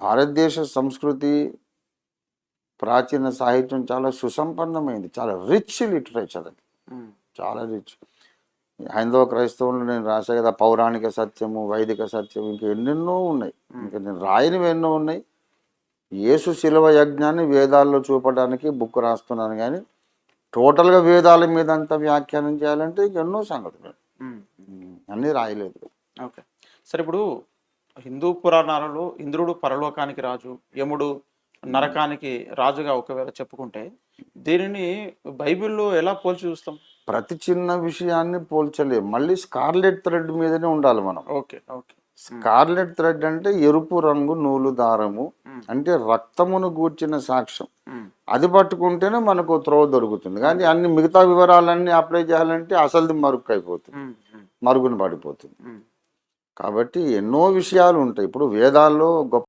భారతదేశ సంస్కృతి ప్రాచీన సాహిత్యం చాలా సుసంపన్నమైంది. చాలా రిచ్ లిటరేచర్ అది. చాలా రిచ్ హైందవ క్రైస్తవులు నేను రాసా కదా పౌరాణిక సత్యము వైదిక సత్యం ఇంకా ఎన్నెన్నో ఉన్నాయి. ఇంకా నేను రాయనివి ఎన్నో ఉన్నాయి. యేసు శిలవ యజ్ఞాన్ని వేదాల్లో చూపడానికి బుక్ రాస్తున్నాను కానీ టోటల్గా వేదాల మీద అంతా వ్యాఖ్యానం చేయాలంటే ఇంక ఎన్నో సంగతులు. అన్నీ రాయలేదు. ఓకే. సరే ఇప్పుడు హిందూ పురాణాలలో ఇంద్రుడు పరలోకానికి రాజు యముడు నరకానికి రాజుగా ఒకవేళ చెప్పుకుంటే దీనిని బైబిల్లో ఎలా పోల్చి చూస్తాం? ప్రతి చిన్న విషయాన్ని పోల్చలేం. మళ్ళీ స్కార్లెట్ థ్రెడ్ మీదనే ఉండాలి మనం. Okay okay. స్కార్లెట్ థ్రెడ్ అంటే ఎరుపు రంగు నూలు దారము. అంటే రక్తమును గూర్చిన సాక్ష్యం. అది పట్టుకుంటేనే మనకు త్రోవ దొరుకుతుంది. కానీ అన్ని మిగతా వివరాలన్నీ అప్లై చేయాలంటే అసలుది మరుగు అయిపోతుంది మరుగున పడిపోతుంది. కాబట్టి ఎన్నో విషయాలు ఉంటాయి. ఇప్పుడు వేదాల్లో గొప్ప